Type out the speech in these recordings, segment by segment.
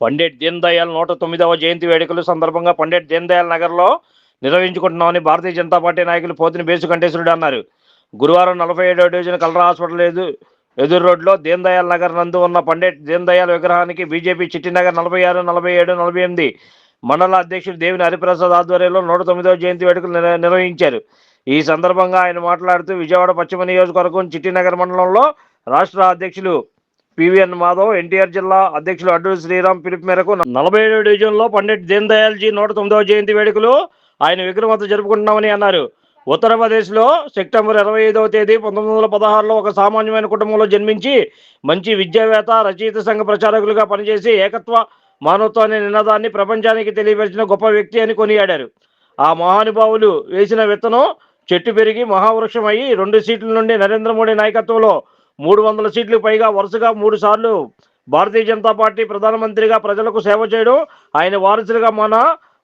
పండిట్ దీన్ దయాల్ నూట తొమ్మిదవ జయంతి వేడుకల సందర్భంగా పండిట్ దీన్ దయాల్ నగర్లో నిర్వహించుకుంటున్నామని భారతీయ జనతా పార్టీ నాయకులు పోతిని బేసుకంటేశ్వరుడు అన్నారు. గురువారం నలభై ఏడవ డివిజన్ కలరా హాస్పిటల్ ఎదు ఎదురు రోడ్లో దీన్ దయాల్ నగర్ నందు ఉన్న పండిట్ దీన్ దయాల్ విగ్రహానికి బీజేపీ చిట్టినగర్ నలభై ఆరు నలభై ఏడు నలభై ఎనిమిది మండల అధ్యక్షుడు దేవిని హరిప్రసాద్ ఆధ్వర్యంలో నూట తొమ్మిదవ జయంతి వేడుకలు నిర్వహించారు. ఈ సందర్భంగా ఆయన మాట్లాడుతూ విజయవాడ పశ్చిమ నియోజకవర్గం చిట్టినగర్ మండలంలో రాష్ట్ర అధ్యక్షులు పివిఎన్ మాధవ్ ఎన్టీఆర్ జిల్లా అధ్యక్షులు అడ్డూరి శ్రీరామ్ పిలుపు మేరకు నలభై ఏడు డివిజన్లో పండిట్ దీన్ దయాల్జీ నూట తొమ్మిదవ జయంతి వేడుకలు ఆయన విగ్రహం వద్ద జరుపుకుంటున్నామని అన్నారు. ఉత్తరప్రదేశ్లో సెప్టెంబర్ ఇరవై ఐదవ తేదీ పంతొమ్మిది వందల పదహారులో ఒక సామాన్యమైన కుటుంబంలో జన్మించి మంచి విద్యావేత్త రచయిత సంఘ ప్రచారకులుగా పనిచేసి ఏకత్వ మానవత్వ అనే నినాదాన్ని ప్రపంచానికి తెలియపరిచిన గొప్ప వ్యక్తి అని కొనియాడారు. ఆ మహానుభావులు వేసిన విత్తనం చెట్టు పెరిగి మహావృక్షం అయ్యి రెండు సీట్ల నుండి నరేంద్ర మోడీ నాయకత్వంలో మూడు వందల సీట్లు పైగా వరుసగా మూడు సార్లు భారతీయ జనతా పార్టీ ప్రధానమంత్రిగా ప్రజలకు సేవ చేయడం. ఆయన వారసులుగా మన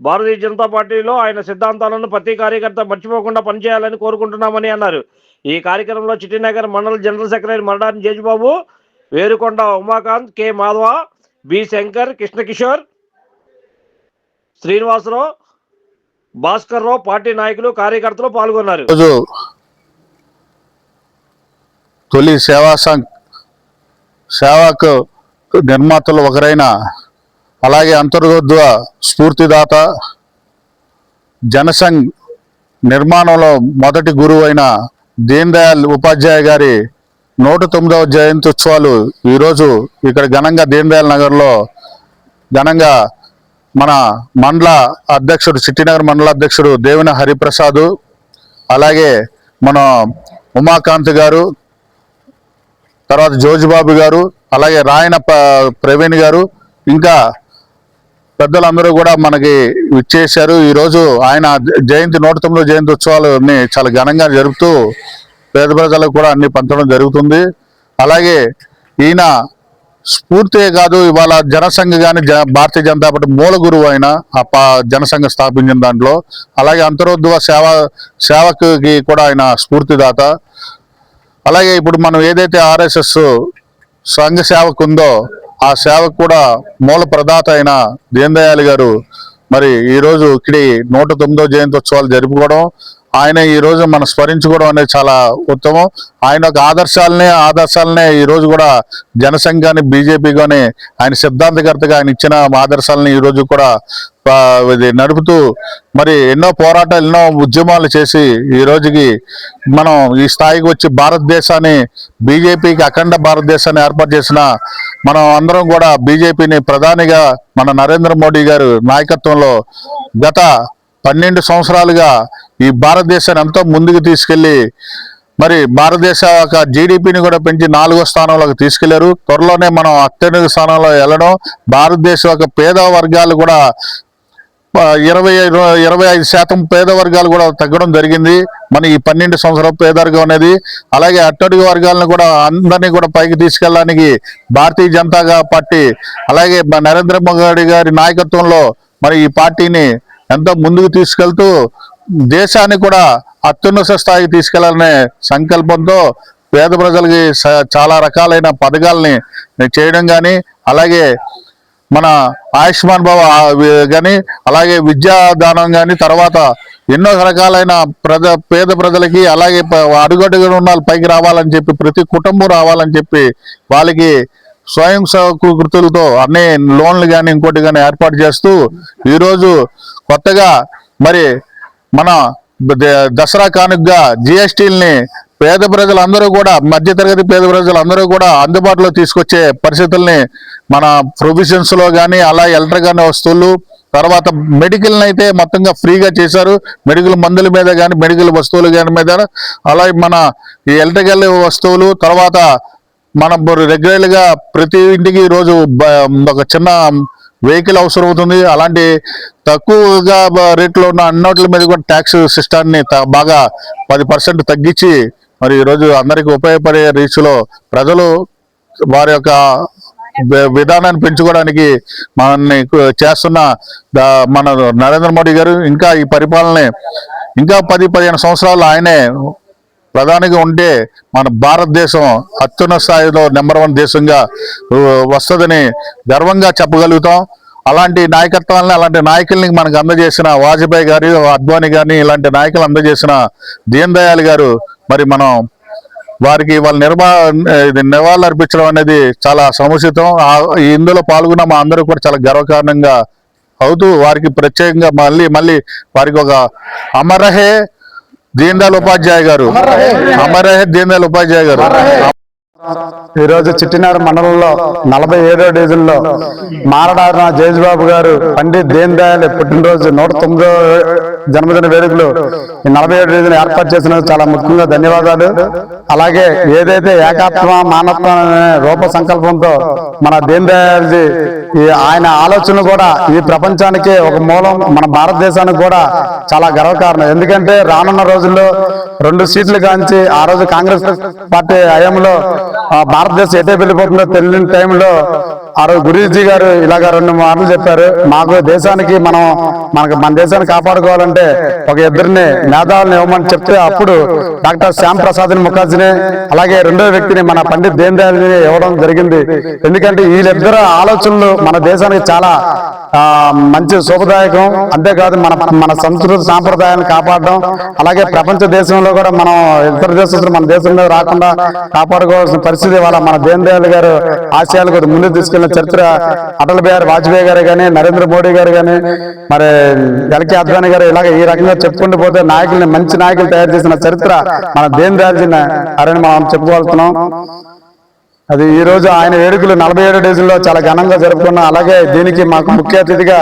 భారతీయ జనతా పార్టీలో ఆయన సిద్ధాంతాలను ప్రతి కార్యకర్త మర్చిపోకుండా పనిచేయాలని కోరుకుంటున్నామని అన్నారు. ఈ కార్యక్రమంలో చిట్టినగర్ మండల general secretary Maradani Jejubabu Verukonda Umakant K. Madhava B. Shankar Krishnakishore Srinivasarao Bhaskar Rao party నాయకులు కార్యకర్తలు పాల్గొన్నారు. తొలి సేవా సంఘ్ సేవాకు నిర్మాతలు ఒకరైన అలాగే అంతర్గోద్వ స్ఫూర్తిదాత జనసంఘ్ నిర్మాణంలో మొదటి గురువు అయిన దీన్ దయాళ్ ఉపాధ్యాయ గారి నూట తొమ్మిదవ జయంతి ఉత్సవాలు ఈరోజు ఇక్కడ ఘనంగా దీన్ దయాళ్ నగర్లో ఘనంగా మన మండల అధ్యక్షుడు సిట్టినగర్ మండల అధ్యక్షుడు దేవిన హరిప్రసాద్ అలాగే మన ఉమాకాంత్ గారు తర్వాత జోజిబాబు గారు అలాగే రాయన ప- ప్రవీణ్ గారు ఇంకా పెద్దలందరూ కూడా మనకి ఇచ్చేశారు. ఈరోజు ఆయన జయంతి నూట తొమ్మిదో జయంతి ఉత్సవాలని చాలా ఘనంగా జరుపుతూ పేద ప్రజలకు కూడా అన్ని పంచడం జరుగుతుంది. అలాగే ఈయన స్ఫూర్తే కాదు ఇవాళ జనసంఘ కానీ జ భారతీయ జనతా పార్టీ మూల గురువు అయిన ఆ పా- జనసంఘ స్థాపించిన దాంట్లో. అలాగే అంతరోద్వ సేవ సేవకుకి కూడా ఆయన స్ఫూర్తిదాత. అలాగే ఇప్పుడు మనం ఏదైతే ఆర్ఎస్ఎస్ సంఘ సేవకు ఉందో ఆ సేవకు కూడా మూల ప్రదాత అయిన దీన్ దయాళ్ గారు మరి ఈ రోజు ఇక్కడి నూట తొమ్మిదో జయంతోత్సవాలు జరుపుకోవడం ఆయన ఈరోజు మనం స్మరించుకోవడం అనేది చాలా ఉత్తమం. ఆయన యొక్క ఆదర్శాలనే ఆదర్శాలనే ఈరోజు కూడా జనసంఘ కానీ బీజేపీ కానీ ఆయన సిద్ధాంతకర్తగా ఆయన ఇచ్చిన ఆదర్శాలని ఈరోజు కూడా ఇది నడుపుతూ మరి ఎన్నో పోరాటాలు ఎన్నో ఉద్యమాలు చేసి ఈ రోజుకి మనం ఈ స్థాయికి వచ్చి భారతదేశాన్ని బీజేపీకి అఖండ భారతదేశాన్ని ఏర్పాటు చేసిన మనం అందరం కూడా బీజేపీని ప్రధానిగా మన నరేంద్ర మోడీ గారు నాయకత్వంలో గత పన్నెండు సంవత్సరాలుగా ఈ భారతదేశాన్ని ఎంతో ముందుకు తీసుకెళ్ళి మరి భారతదేశ యొక్క జీడిపిని కూడా పెంచి నాలుగో స్థానంలోకి తీసుకెళ్ళారు. త్వరలోనే మనం అత్యధిక స్థానంలో వెళ్ళడం. భారతదేశం యొక్క పేద వర్గాలు కూడా ఇరవై ఐదు ఇరవై ఐదు శాతం పేద వర్గాలు కూడా తగ్గడం జరిగింది. మన ఈ పన్నెండు సంవత్సరాల పేదరికం అనేది. అలాగే అట్టడుగు వర్గాలను కూడా అందరినీ కూడా పైకి తీసుకెళ్ళడానికి భారతీయ జనతా పార్టీ అలాగే నరేంద్ర మోడీ గారి నాయకత్వంలో మరి ఈ పార్టీని ఎంతో ముందుకు తీసుకెళ్తూ దేశాన్ని కూడా అత్యున్నత స్థాయికి తీసుకెళ్ళాలనే సంకల్పంతో పేద ప్రజలకి స- చాలా రకాలైన పథకాలని చేయడం కానీ అలాగే మన ఆయుష్మాన్ భవ కానీ అలాగే విద్యాదానం కానీ తర్వాత ఎన్నో రకాలైన ప్రజ పేద ప్రజలకి అలాగే అడుగడుగున ఉన్న పైకి రావాలని చెప్పి ప్రతి కుటుంబం రావాలని చెప్పి వాళ్ళకి స్వయం సేవకృతులతో అన్ని లోన్లు కానీ ఇంకోటి కానీ ఏర్పాటు చేస్తూ ఈరోజు కొత్తగా మరి మన ద- దసరా కానుకగా జిఎస్టీల్ని పేద ప్రజలందరూ కూడా మధ్యతరగతి పేద ప్రజలందరూ కూడా అందుబాటులో తీసుకొచ్చే పరిస్థితుల్ని మన ప్రొవిజన్స్లో కానీ అలా ఎలక్ట్రిక్ వస్తువులు తర్వాత మెడికల్ని అయితే మొత్తంగా ఫ్రీగా చేశారు. మెడికల్ మందుల మీద కానీ మెడికల్ వస్తువులు కానీ మీద అలాగే మన ఈ ఎలక్ట్రికల్ వస్తువులు తర్వాత మనం రెగ్యులర్గా ప్రతి ఇంటికి రోజు ఒక చిన్న వెహికల్ అవసరం అవుతుంది. అలాంటి తక్కువగా రేట్లో ఉన్న అన్నోట్ల మీద కూడా ట్యాక్స్ సిస్టాన్ని బాగా పది పర్సెంట్ తగ్గించి మరి ఈరోజు అందరికీ ఉపయోగపడే రీచ్లో ప్రజలు వారి యొక్క విధానాన్ని పెంచుకోవడానికి మనల్ని చేస్తున్న మన నరేంద్ర మోడీ గారు ఇంకా ఈ పరిపాలన ఇంకా పది పదిహేను సంవత్సరాలు ఆయనే ప్రధానిగా ఉంటే మన భారతదేశం అత్యున్నత స్థాయిలో నెంబర్ వన్ దేశంగా వస్తుందని గర్వంగా చెప్పగలుగుతాం. అలాంటి నాయకత్వాలని అలాంటి నాయకుల్ని మనకు అందజేసిన వాజ్పేయి గారి అద్వానీ గారిని ఇలాంటి నాయకులు అందజేసిన దీన్ దయాళ్ గారు మరి మనం వారికి వాళ్ళ నిర్మా ఇది నివాళులు అర్పించడం అనేది చాలా సముచితం. ఇందులో పాల్గొన్న మా అందరూ కూడా చాలా గర్వకారణంగా అవుతూ వారికి ప్రత్యేకంగా మళ్ళీ మళ్ళీ వారికి ఒక అమరహే దీన్ ఉపాధ్యాయ గారు. అమరహే దీన్ దయాళ్ ఉపాధ్యాయ గారు. ఈ రోజు చిట్టినారు మండలంలో నలభై ఏడో డివిజన్లో మారడారున జయేష్బాబు గారు పండిత్ దీన్ దయాళ్ పుట్టినరోజు నూట తొమ్మిదో జన్మదిన వేడుకలు ఈ నలభై ఏడు డివిజన్ ఏర్పాటు చేసిన చాలా ముఖ్యంగా ధన్యవాదాలు. అలాగే ఏదైతే ఏకాత్మ మానత్వం అనే రూప సంకల్పంతో మన దీన్ దయాల్జీ ఆయన ఆలోచన కూడా ఈ ప్రపంచానికి ఒక మూలం మన భారతదేశానికి కూడా చాలా గర్వకారణం. ఎందుకంటే రానున్న రోజుల్లో రెండు సీట్లు కాంచి ఆ రోజు కాంగ్రెస్ పార్టీ హయాంలో ఆ, భారతదేశం ఎటే వెళ్ళిపోతుందో తెలియని టైంలో ఆ రోజు గురూజీ గారు ఇలాగ రెండు మాటలు చెప్పారు. మాకు దేశానికి మనం మనకు మన దేశాన్ని కాపాడుకోవాలంటే ఒక ఇద్దరిని మేధావులను ఇవ్వమని చెప్తే అప్పుడు డాక్టర్ శ్యామ్ ప్రసాద్ ముఖర్జీని అలాగే రెండో వ్యక్తిని మన పండిత్ దీన్ దయాళ్ ఇవ్వడం జరిగింది. ఎందుకంటే వీళ్ళిద్దరు ఆలోచనలు మన దేశానికి చాలా మంచి శుభదాయకం. అంతేకాదు మన మన సంస్కృతి సాంప్రదాయాన్ని కాపాడడం అలాగే ప్రపంచ దేశంలో కూడా మనం ఇతర దేశస్తులు మన దేశంలో రాకుండా కాపాడుకోవాల్సిన పరిస్థితి వాళ్ళ మన దీన్ దయాళ్ గారు ఆశయాలు కూడా ముందుకు తీసుకెళ్ళిన చరిత్ర అటల్ బిహారీ వాజ్పేయి గారు కానీ నరేంద్ర మోడీ గారు కానీ మరి ఎల్కే అద్వానీ గారు ఇలాగ ఈ రకంగా చెప్పుకుంటూ పోతే నాయకుల్ని మంచి నాయకులు తయారు చేసిన చరిత్ర మన దేని దయాళ్ అరని మనం చెప్పుకోవాల్తున్నాం. అది ఈ రోజు ఆయన వేడుకలు నలభై ఏడు డేజుల్లో చాలా ఘనంగా జరుపుకున్నాం. అలాగే దీనికి మాకు ముఖ్య అతిథిగా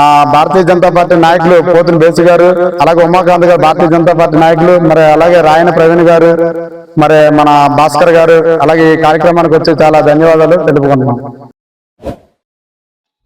ఆ భారతీయ జనతా పార్టీ నాయకులు పోతుని బేసి గారు అలాగే ఉమాకాంత్ గారు భారతీయ జనతా పార్టీ నాయకులు మరి అలాగే రాయన ప్రవీణ్ గారు మరి మన భాస్కర్ గారు అలాగే ఈ కార్యక్రమానికి వచ్చి చాలా ధన్యవాదాలు తెలుపుకుంటున్నాం.